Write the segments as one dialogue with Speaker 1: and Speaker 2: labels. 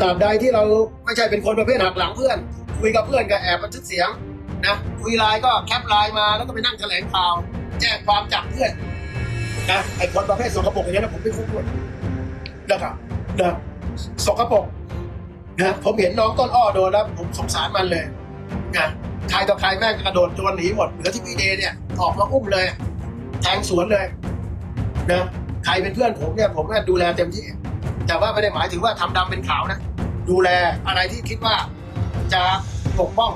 Speaker 1: ตราบใดที่เราไม่ใช่เป็นคนประเภทหักหลังเพื่อน คุยกับเพื่อนก็แอบบันทึกเสียงนะคุยไลน์ก็แคปไลน์มาแล้วก็ไปนั่งแถลงข่าว แจ้งความจับเพื่อนนะไอ้คนประเภทสกปรกอย่างนี้นะผมไม่คุ้นด้วยนะครับนะสกปรกนะผมเห็นน้องต้นอ้อโดนแล้วผมสงสารมันเลยนะใครต่อใครแม่งกระโดดจนหนีหมดเหลือที่พีเดเนี่ยออกมาอุ้มเลยแทงสวนเลยนะใครเป็นเพื่อนผมเนี่ยผมก็ดูแลเต็มที่ แต่ว่าไม่ได้หมายถึงว่าทำดำเป็นขาวนะ ดูแลอะไรที่คิดว่าจะปกป้อง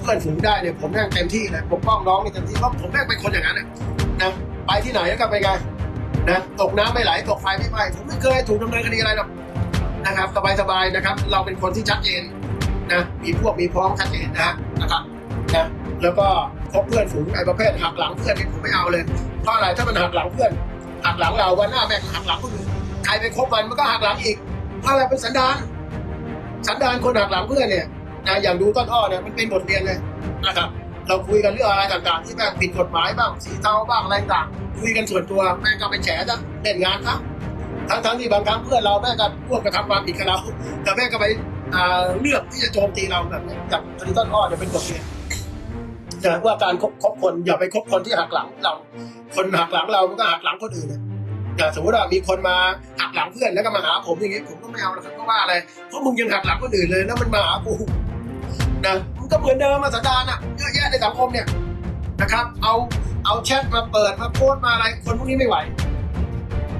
Speaker 1: เพื่อนฝูงได้เนี่ยผมแม่งเต็มที่เลยปกป้องน้องนี่เต็มที่เพราะผมแม่งเป็นคนอย่างนั้นนะนะไปที่ไหนก็ไปไงนะตกน้ำไม่ไหลตกไฟไม่ไหม้ผมไม่เคยถูกดำเนินคดีอะไรหรอกนะครับสบายๆนะครับ เราเป็นคนที่ชัดเจนนะมีพวกมีพ้องชัดเจนนะนะครับนะแล้วก็คบเพื่อนฝูงไอ้ประเภทหักหลังเพื่อนนี่ผมไม่เอาเลยเพราะอะไรถ้ามันหักหลังเพื่อนหักหลังเราวันหน้าแม่งหักหลังคนอื่น ใครไปคบมันมันก็หักหลังอีกเพราะอะไรเป็นสันดานสันดานคนหักหลังเพื่อนเนี่ยนะอย่างดูต้นอ้อเนี่ยมันเป็นบทเรียนเลยนะครับ เราคุยกันเรื่องอะไรต่างๆ ที่แบบผิดกฎหมายบ้างสีเทาบ้างอะไรต่างคุยกันส่วนตัวแม่งก็ไปแฉจะเล่นงานนะทั้งๆที่บางครั้งเพื่อนเราแม่งก็ร่วมกระทำความผิดกับเรา แต่แม่งก็ไปเลือกที่จะโจมตีเราแบบนี้จากคดีต้นอ้อเนี่ยเป็นบทเรียนนะว่าการคบคนอย่าไปคบคนที่หักหลังเรา คนหักหลังเรามันก็หักหลังคนอื่นนะอย่างสมมติว่ามีคนมาหักหลังเพื่อนแล้วก็มาหาผมอย่างงี้ผมก็ไม่เอาหรอกครับเพราะว่าอะไรเพราะมึงยังหักหลังคนอื่นเลยแล้วมันมาหากูนะมันก็เหมือนเดิมมาสันดานอะเยอะแยะในสังคมเนี่ยนะครับ เอาเอาแชทมาเปิดมาโพสต์มาอะไรคนพวกนี้ไม่ไหว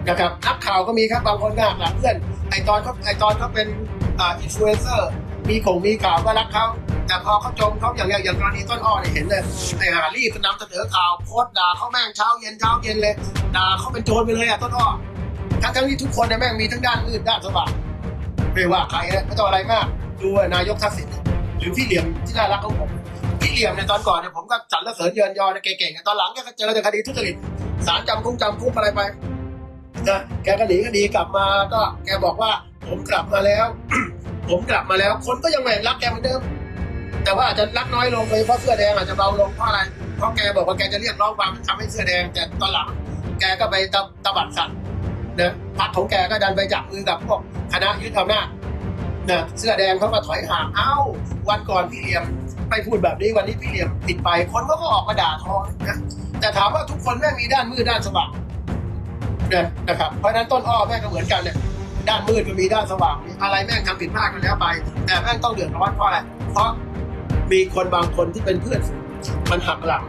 Speaker 1: นะครับนักข่าวก็มีครับบางคนก็หักหลังเพื่อนไอตอนเขาไอตอนเขาเป็นอ่าอินฟลูเอนเซอร์มีของมีข่าวก็รักเขา แต่พอเขาจมเขาอย่างอย่างอย่างกรณีต้นอ้อเนี่ยเห็นเลยไอ้หารีบนำเสนอข่าวโพสต์ด่าเขาแม่งเช้าเย็นเช้าเย็นเลยด่าเขาเป็นโจรไปเลยอะต้นอ้อทั้งทั้งที่ทุกคนเนี่ยแม่งมีทั้งด้านมืดด้านสว่างไม่ว่าใครนะไม่ต้องอะไรมากดูนายกทักษิณหรือพี่เหลี่ยมที่น่ารักของผมพี่เหลี่ยมในยตอนก่อนเนี่ยผมก็สรรเสริญเยินยอนะเก่งๆตอนหลังแกก็เจอแต่คดีทุจริตศาลจำคุกจำคุกอะไรไปนะแกก็หนีคดีกลับมาก็แกบอกว่าผมกลับมาแล้ว ผมกลับมาแล้ว คนก็ยังแหวงรักแกเหมือนเดิม แต่ว่าอาจจะรักน้อยลงเลยเพราะเสื้อแดงอาจจะเบาลงเพราะอะไร เพราะแกบอกว่าแกจะเรียกร้องความเป็นธรรมให้เสื้อแดง แต่ตอนหลังแกก็ไปตะตะบัดสัตว์นะพรรคของแกก็ดันไปจับมือกับพวกคณะยึดอำนาจนะเสื้อแดงเขาก็ถอยห่างเอ้า วันก่อนพี่เหลี่ยมไปพูดแบบนี้วันนี้พี่เหลี่ยมผิดไปคนก็ออกมาด่าทอนะแต่ถามว่าทุกคนแม่งมีด้านมืดด้านสว่างนะนะครับเพราะนั้นต้นอ้อแม่งก็เหมือนกันเนี่ยด้านมืดก็มีด้านสว่าง อะไรแม่งทำผิดพลาดกันแล้วไป แต่แม่งต้องเดือดร้อนเพราะอะไรเพราะ มีคนบางคนที่เป็นเพื่อนฝูงมันหักหลัง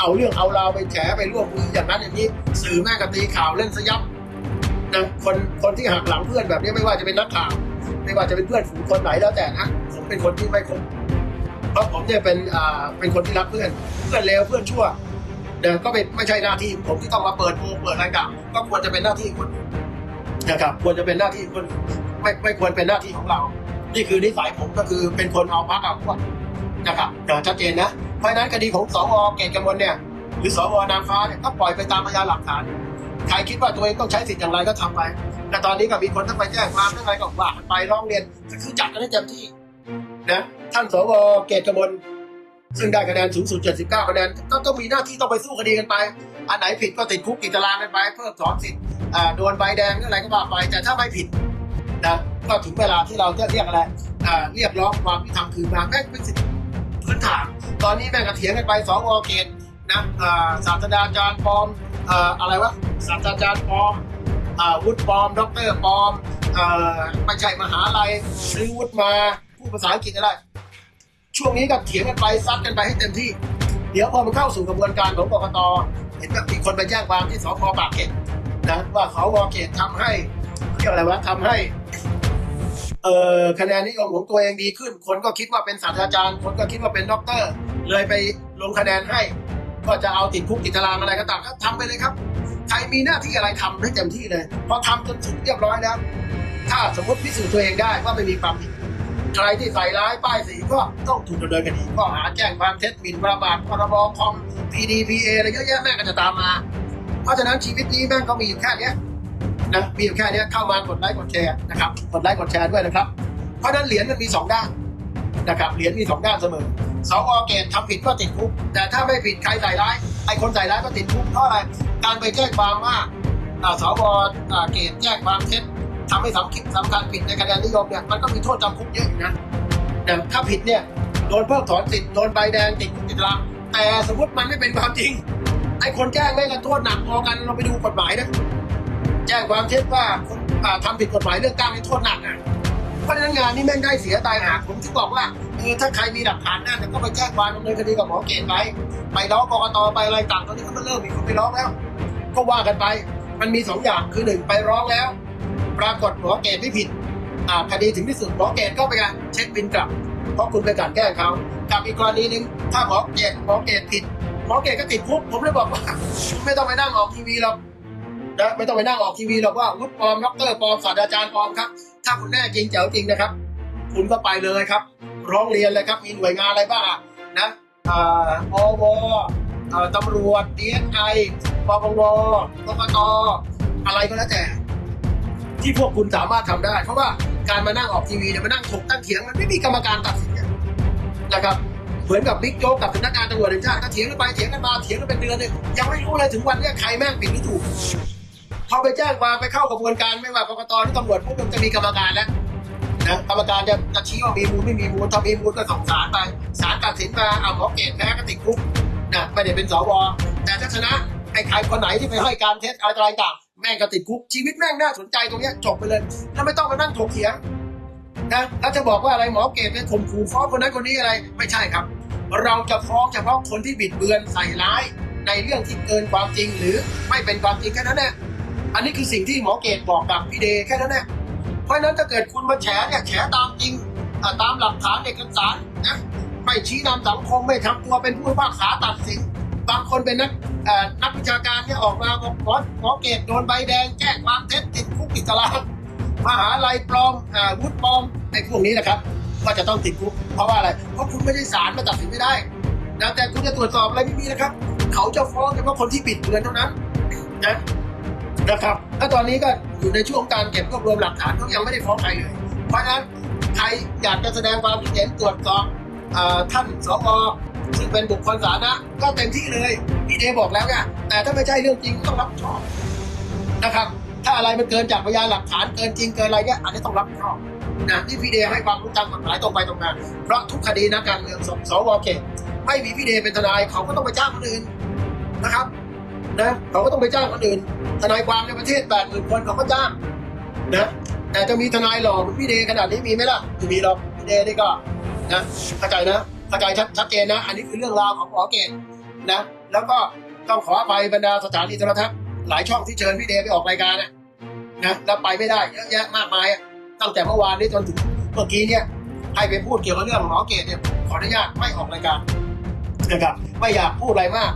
Speaker 1: เอาเรื่องเอาราวไปแฉไปร่วมมืออย่างนั้นอย่างนี้ สื่อแม่กตีข่าวเล่นสยับนะคนคนที่หักหลังเพื่อนแบบนี้ไม่ว่าจะเป็นนักข่าว ไม่ว่าจะเป็นเพื่อนฝูงคนไหนแล้วแต่นะผมเป็นคนที่ไม่คบเพราะผมเนี่ยเป็นอ่าเป็นคนที่รักเพื่อนเพื่อนเลวเพื่อนชั่วเนี่ยก็ไม่ไม่ใช่หน้าที่ผมที่ต้องมาเปิดโปงเปิดรายการก็ควรจะเป็นหน้าที่คนนะครับควรจะเป็นหน้าที่คนอื่นไม่ไม่ควรเป็นหน้าที่ของเรา นี่คือนิสัยผมก็คือเป็นคนเอาพักเอาพวก นะครับชัดเจนนะ เพราะฉะนั้นคดีของสวเกตกำมลเนี่ยหรือสวนางฟ้าเนี่ยก็ปล่อยไปตามพยานหลักฐาน ใครคิดว่าตัวเองต้องใช้สิทธิ์อย่างไรก็ทำไป แต่ตอนนี้ก็มีคนทั้งไปแจ้งความทั้งอะไรก็ว่ากไปร้องเรียนก็คือจัดกันให้เต็มที่นะท่านสวเกตกมลซึ่งได้คะแนนสูงสุด 79 คะแนนก็ต้องมีหน้าที่ต้องไปสู้คดีกันไป อันไหนผิดก็ติดคุกติดตารางกันไป เพิ่มถอนสิทธิ์โดนใบแดงหรืออะไรก็ว่าไป แต่ถ้าไม่ผิดนะก็ถึงเวลาที่เราจะเรียกอะไรเรียกร้องความยุติธรรมคืนมาแม่งเป็นสิทธิ พื้นฐาน ตอนนี้แม่งก็เถียงกันไปสองวเกตนะศาสตราจารย์ปลอมออะไรวะศาสตราจารย์ปลอมอวุฒิปลอมด็อกเตอร์ปลอมอไม่ใช่มหาลัยซื้อวุฒิมาพูดภาษาอังกฤษอะไรช่วงนี้ก็เถียงกันไปซัดกันไปให้เต็มที่ เดี๋ยวพอมันเข้าสู่กระบวนการของกกตเห็นแบบมีคนไปแจ้งความที่สพปากเกร็ดนะว่าเขาวอเกตทำให้เรียกอะไรวะทำให้ เอ่อคะแนนนิยมของตัวเองดีขึ้น คนก็คิดว่าเป็นศาสตราจารย์ คนก็คิดว่าเป็นด็อกเตอร์ เลยไปลงคะแนนให้ ก็จะเอาติดคุกติดตารางอะไรก็ตามก็ทำไปเลยครับ ใครมีหน้าที่อะไรทำให้เต็มที่เลย พอทำจนถึงเรียบร้อยแล้ว ถ้าสมมติพิสูจน์ตัวเองได้ว่าไม่มีความผิดใครที่ใส่ร้ายป้ายสีก็ต้องถูกดำเนินคดีข้อหาแจ้งความเท็จหมิ่นประมาทพรบคอม PDPA อะไรเยอะแยะแม่งก็จะตามมา เพราะฉะนั้นชีวิตนี้แม่งก็มีอยู่แค่เนี้ย นะมีอยู่แค่เนี้ยเข้ามากดไลค์กดแชร์นะครับกดไลค์กดแชร์ด้วยนะครับ เพราะนั้นเหรียญมันมีสองด้านนะครับเหรียญมีสองด้านเสมอสวเกตทำผิดก็ติดคุกแต่ถ้าไม่ผิดใครใส่ร้ายไอ้คนใส่ร้ายก็ติดคุกเพราะอะไรการไปแจ้งความว่าอ่าสวอเกตแจ้งความเท็จทำให้สำคัญสำคัญผิดในคะแนนนิยมเนี่ยมันก็มีโทษจำคุกเยอะอยู่นะแต่ถ้าผิดเนี่ยโดนเพิกถอนสิทธิ์โดนใบแดงติดคุกติดตารางแต่สมมติมันไม่เป็นความจริงไอ้คนแจ้งไม่กันโทษหนักพอกันเราไปดูกฎหมายนะ แจ้งความเท็จว่าคนอ่าทำผิดกฎหมายเรื่องการให้โทษหนักอะเพราะฉะนั้นงานนี้แม่งได้เสียตายหาผมที่บอกว่าเออถ้าใครมีหลักฐานน่าจะก็ไปแจ้งความดำเนินคดีกับหมอเกณฑ์ไปไปร้องกรกตไปอะไรต่างตอนนี้ก็เริ่มมีคนไปร้องแล้ว ก็ว่ากันไปมันมีสองอย่างคือหนึ่งไปร้องแล้ว ปรากฏหมอเกณฑ์ไม่ผิดอ่าคดีถึงที่สุดหมอเกณฑ์ก็ไปการเช็คบินกลับ เพราะคุณไปกลันแกล้งเขากับอีกกรณีหนึ่งถ้าหมอเกณฑ์หมอเกณฑ์ผิดหมอเกณฑ์ก็ติดคุกผมเลยบอกว่าไม่ต้องไปนั่งออกทีวีหรอก นะไม่ต้องไปนั่งออกทีวีหรอกว่าวุฒิปลอมด็อกเตอร์ปลอมศาสตราจารย์ปลอมครับ ถ้าคุณแน่จริงเจ๋วจริงนะครับ คุณก็ไปเลยครับ ร้องเรียนเลยครับ มีหน่วยงานอะไรบ้างอะนะอ่าอวตำรวจดีเอสไอปปงกกตอะไรก็แล้วแต่ ที่พวกคุณสามารถทำได้ เพราะว่าการมานั่งออกทีวีเนี่ยมานั่งถกตั้งเถียงมันไม่มีกรรมการตัดสินนะครับเหมือนกับบิ๊กโจ๊กกับสำนักงานตำรวจแห่งชาติก็เถียงกันไปเถียงกันมาเถียงกันเป็นเดือนเลยยังไม่รู้เลยถึงวันเนี้ใครแม่งผิดหรือถูก พอไปแจ้งความไปเข้ากระบวนการไม่ว่ากกตหรือตำรวจพวกมันจะมีกรรมการแล้วนะกรรมการจะจะชี้ว่ามีมูลไม่มีมูลถ้ามีมูลก็ส่งศาลไปศาลตัดสินมาเอาหมอเกตแพ้ก็ติดคุกนะไม่ได้เป็นสวแต่ถ้าชนะไอ้ใครคนไหนที่ไปให้การเท็จอะไรต่างแม่งก็ติดคุกชีวิตแม่งน่าสนใจตรงเนี้ยจบไปเลยแล้วไม่ต้องมานั่งถกเถียงนะแล้วจะบอกว่าอะไรหมอเกตไปข่มขู่ฟ้องคนนั้นคนนี้อะไรไม่ใช่ครับ เราจะฟ้องเฉพาะคนที่บิดเบือนใส่ร้ายในเรื่องที่เกินความจริงหรือไม่เป็นความจริงแค่นั้นแหละ อันนี้คือสิ่งที่หมอเกตบอกกับพี่เดย์แค่นั้นแหละเพราะฉะนั้นถ้าเกิดคุณมาแฉเนี่ยแฉตามจริงตามหลักฐานเอกสารนะไม่ชี้นำสังคมไม่ทำตัวเป็นผู้พิพากษาตัดสินบางคนเป็นนักนักวิชาการเนี่ยออกมาบอกหมอหมอเกตโดนใบแดงแจ้งความเท็จติดคุกติดตารางมหาลัยปลอมอาวุฒิปลอมไอ้พวกนี้นะครับ ก็จะต้องติดคุกเพราะว่าอะไรเพราะคุณไม่ใช่ศาลมาตัดสินไม่ได้นะแต่คุณจะตรวจสอบอะไรไม่มีนะครับ เขาจะฟ้องเฉพาะคนที่บิดเบือนเท่านั้นนะ นะครับถ้าตอนนี้ก็อยู่ในช่วงการเก็บรวบรวมหลักฐานเขายังไม่ได้ฟ้องใครเลย เพราะฉะนั้นใครอยากจะแสดงความคิดเห็นตรวจสอบท่านสวซึ่งเป็นบุคคลสาธารณะก็เต็มที่เลยพี่เดบอกแล้วไงแต่ถ้าไม่ใช่เรื่องจริงต้องรับผิดชอบนะครับ ถ้าอะไรมันเกินจากพยานหลักฐานเกินจริงเกินอะไรเนี่ยอันนี้ต้องรับผิดชอบนะนี่พี่เดให้ความรู้ตามกฎหมายตรงไปตรงมาเพราะทุกคดีนักการเมืองสสวเขตไม่มีพี่เดเป็นทนายเขาก็ต้องไปจ้างคนอื่นนะครับ นะเขาก็ต้องไปจ้างคนอื่น ทนายความในประเทศแปดหมื่นคนเขาก็จ้างนะแต่จะมีทนายหล่อเหมือนพี่เดขนาดนี้มีไหมล่ะไม่มีหรอกพี่เดนี่ก็นะเข้าใจนะเข้าใจชัดเจนนะ อันนี้คือเรื่องราวของหมอเกตนะ แล้วก็ต้องขออภัยบรรดาสถานีโทรทัศน์หลายช่องที่เชิญพี่เดไปออกรายการนะนะแล้วไปไม่ได้เยอะแยะมากมายตั้งแต่เมื่อวานนี้จนถึงเมื่อกี้เนี่ยให้ไปพูดเกี่ยวกับเรื่องหมอเกตเนี่ยขออนุญาตไม่ออกรายการนะครับไม่อยากพูดอะไรมาก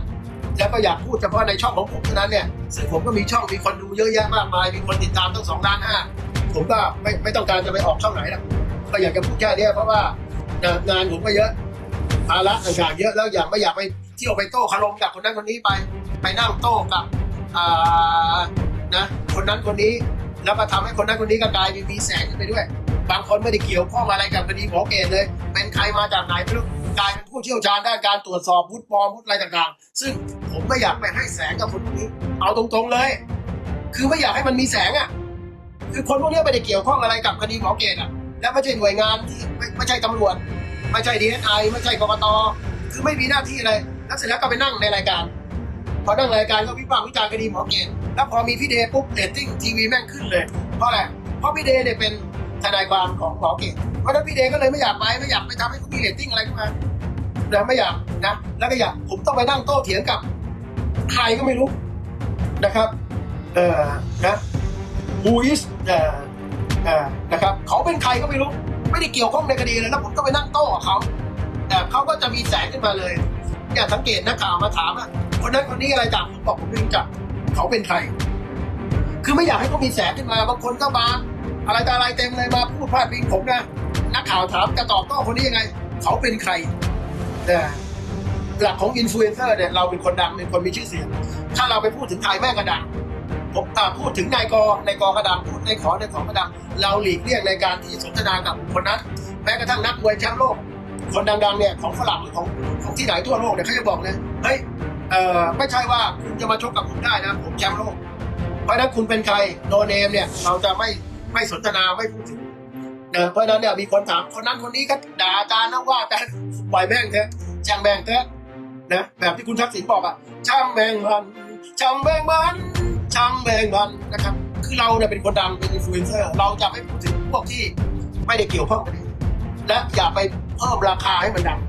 Speaker 1: แล้วก็อยากพูดเฉพาะในช่องของผมเท่านั้นเนี่ยซึ่งผมก็มีช่องมีคนดูเยอะแยะมากมาย มีคนติดตามตั้งสองล้านห้าผมก็ไม่ไม่ต้องการจะไปออกช่องไหนนะก็อยากจะพูดแค่เนี้ยเพราะว่างานผมก็เยอะภาระต่างๆเยอะแล้วอยากไม่อยากไปเที่ยวไปโต้คารมกับคนนั้นคนนี้ไป ไปนั่งโต้กับอ่านะคนนั้นคนนี้แล้วก็ทำให้คนนั้นคนนี้ก็กลายเป็นมีแสงขึ้นไปด้วย บางคนไม่ได้เกี่ยวข้องอะไรกับคดีหมอเกณฑ์เลย เป็นใครมาจากไหนไม่รู้กลายเป็นผู้เชี่ยวชาญด้านการตรวจสอบวุฒิปลอมวุฒิอะไรต่างๆ ซึ่ง ผมไม่อยากไปให้แสงกับคนพวกนี้ เอาตรงๆเลย คือไม่อยากให้มันมีแสงอะ คือคนพวกนี้ไม่ได้เกี่ยวข้องอะไรกับคดีหมอเกณฑ์อะ และไม่ใช่หน่วยงานที่ไม่ไม่ใช่ตำรวจ ไม่ใช่ดีเอสไอไม่ใช่กกต คือไม่มีหน้าที่อะไร แล้วเสร็จแล้วก็ไปนั่งในรายการ พอนั่งรายการก็วิพากษ์วิจารณ์คดีหมอเกณฑ์แล้วพอมีพี่เดย์ปุ๊บเรตติ้งทีวีแม่งขึ้นเลย เพราะอะไร เพราะพี่เดย์เนี่ยเป็นทนายความของหมอเกณฑ์เพราะฉะนั้นพี่เดย์ก็เลยไม่อยากไปไม่อยากไปทำให้เขามีเรตติ้งอะไรขึ้นมานะไม่อยากนะ แล้วก็อยากผมต้องไปนั่งโต้เถียงกับ ใครก็ไม่รู้นะครับเออนะบูอิสเออเออนะครับเขาเป็นใครก็ไม่รู้ ไม่ได้เกี่ยวข้องในคดีเลยแล้วผมก็ไปนั่งโต้กับเขาแต่เขาก็จะมีแสงขึ้นมาเลยอย่าสังเกตนักข่าวมาถามอะคนนั้นคนนี้อะไรต่างผมบอกผมไม่รู้จักเขาเป็นใคร คือไม่อยากให้เขามีแสงขึ้นมาบางคนก็มาอะไรต่ออะไรเต็มเลยมาพูดพาดพิงผมนะนักข่าวถามจะตอบโต้คนนี้ยังไง เขาเป็นใครแต่ หลักของอินฟลูเอนเซอร์เนี่ยเราเป็นคนดังเป็นคนมีชื่อเสียง ถ้าเราไปพูดถึงใครแม่งกระดังผมพูดถึงนายกนายกกระดังพูดนายขอนายขอกระดังเราหลีกเลี่ยงในการที่สนทนากับคนนั้น แม้กระทั่งนักมวยแชมป์โลก คนดังๆเนี่ยของฝรั่งหรือของของที่ไหนทั่วโลกเนี่ยเขาจะบอกเลยเฮ้ยเออไม่ใช่ว่าคุณจะมาชกกับผมได้นะผมแชมป์โลก เพราะนั้นคุณเป็นใครโนเนมเนี่ยเราจะไม่ไม่สนทนาไม่พูดถึงนะเพราะนั้นเนี่ยมีคนถามคนนั้นคนนี้ก็ด่าอาจารย์นะว่าแต่ปล่อยแม่งเถอะช่างแม่งเถอะ นะแบบที่คุณทักษิณบอกอะช่างแม่งมันช่างแม่งมันช่างแม่งมันนะครับ คือเราเนี่ยเป็นคนดังเป็นอินฟลูเอนเซอร์เราจะไม่พูดถึงพวกที่ไม่ได้เกี่ยวข้องกันและอย่าไปเพิ่มราคาให้มันดัง